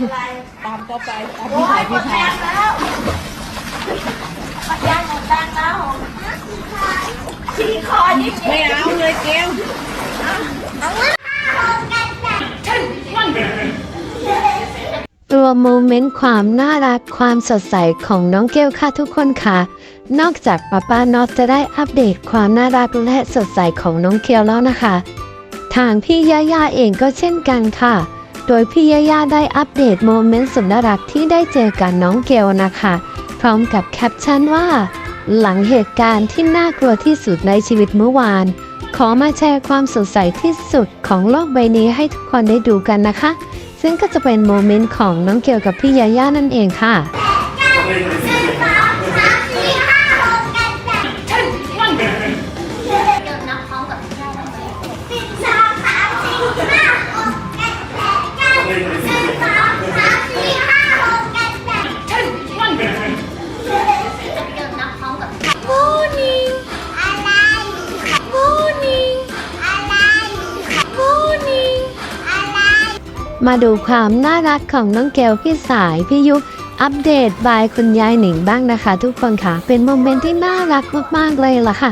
อะไรตามต่อไปตามโอ้พี่ยสายหมพี่ดพาแรงแล้วหมดแรงหมดแรงแล้วขี่คอยิ่งไม่เอาเลยเกลเอาเงินกันแต่ตัวโมเมนต์ความน่ารักความสดใสของน้องเกลค่ะทุกคนค่ะ นอกจากป้าป้านอตจะได้อัปเดตความน่ารักและสดใสของน้องเกลแล้วนะคะ ทางพี่ย่าย่าเองก็เช่นกันค่ะ โดยพี่ย่าย่าได้อัปเดตโมเมนต์สุดน่ารักที่ได้เจอกับน้องเกลนะคะ พร้อมกับแคปชั่นว่า หลังเหตุการณ์ที่น่ากลัวที่สุดในชีวิตเมื่อวาน ขอมาแชร์ความสดใสที่สุดของโลกใบนี้ให้ทุกคนได้ดูกันนะคะ ซึ่งก็จะเป็นโมเมนต์ของน้องเกลกับพี่ยาย่านั่นเองค่ะ มาดูความน่ารักของน้องเกลพี่สายพี่ยุอัปเดตบายคุณยายหนิงบ้างนะคะ ทุกคนค่ะ เป็นโมเมนต์ที่น่ารักมากๆเลยล่ะค่ะ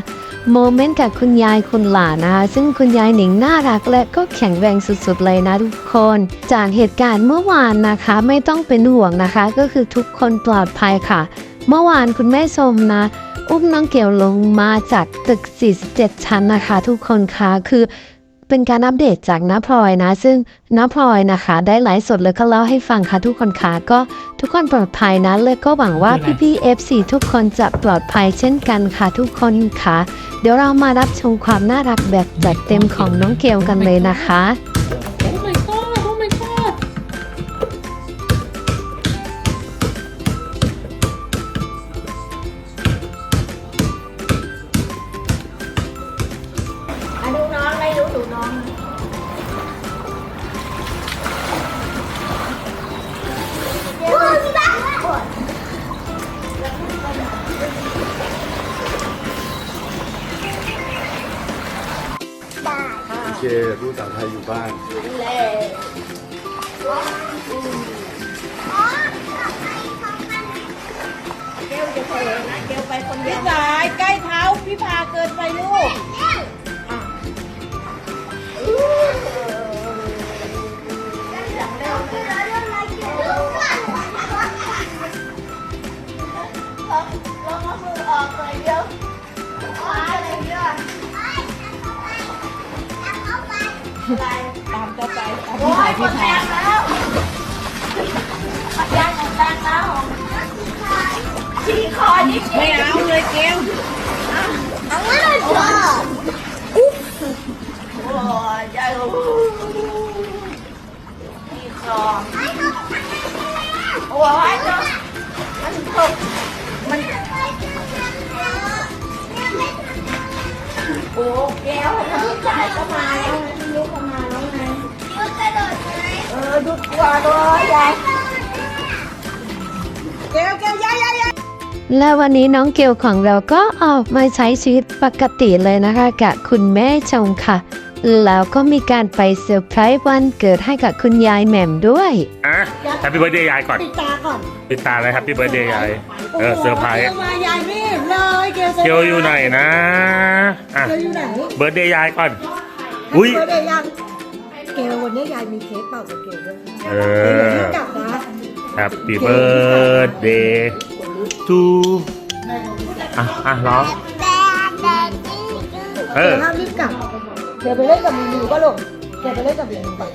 โมเมนต์กับคุณยายคุณหลานนะคะ ซึ่งคุณยายหนิงน่ารักและก็แข็งแรงสุดๆเลยนะทุกคน จากเหตุการณ์เมื่อวานนะคะ ไม่ต้องเป็นห่วงนะคะ ก็คือทุกคนปลอดภัยค่ะ เมื่อวานคุณแม่ชมนะ อุ้มน้องเกลลงมาจากตึก 47 ชั้นนะคะ ทุกคนคะคือ เป็นการอัปเดตจากน้าพลอยนะ ซึ่งน้าพลอยนะคะ ได้ไลฟ์สดแล้วก็เล่าให้ฟังค่ะทุกคนค่ะก็ทุกคนปลอดภัยนะเลยก็หวังว่าพี่ๆ FC ทุกคนจะปลอดภัยเช่นกันค่ะทุกคนค่ะ เดี๋ยวเรามารับชมความน่ารักแบบจัดเต็มของน้องเกลกันเลยนะคะ โอ้ my เครู้ภาษาไทยอยู่บ้านเกลจะเผลอนะเกลไปคนเดียวพี่สายใกล้เท้าพี่พาเกินไปลูกล ตามต่อไปตามโอ้พี่สายยหมพี่ดแรพางแล้วหมดแรงหมดแรงแล้วขี่คอยิ่งไม่เอาเลยเกลเอาเงินก่อนอุ๊บโอ้ยใจขี่คอโอ้ยเนาะมันตกมันโอ้แก้วแล้วพี่จ่ายก็มาแล้ว ดูกลัวด้วยยายเกลเกลย้ายย้ายย้ายและวันนี้น้องเกลของเราก็ออกมาใช้ชีวิตปกติเลยนะคะกับคุณแม่ชมค่ะ แล้วก็มีการไปเซอร์ไพรส์วันเกิดให้กับคุณยายแหม่มด้วย อะแฮปปี้เบิร์ดเดย์ยายก่อนปิดตาก่อนปิดตาเลยแฮปปี้เบิร์ดเดย์ยายเออเซอร์ไพรส์เกลมายายไม่เห็นเลยเกลเกลอยู่ไหนนะอะเกลอยู่ไหนเบิร์ดเดย์ยายก่อนอุ้ยเกลได้ยัง เกลวันนี้ยายมีเค้กเป่ากับเกลด้วยเอเกลอย่าอเพิ่งกลับนะแฮปปี้เบิร์ดเดย์ทูอะอะร้อง เอเกลอ ห้ามรีบกลับเกลไปเล่นกับมิวก็ลงเกลไปเล่นกับมิวก่อน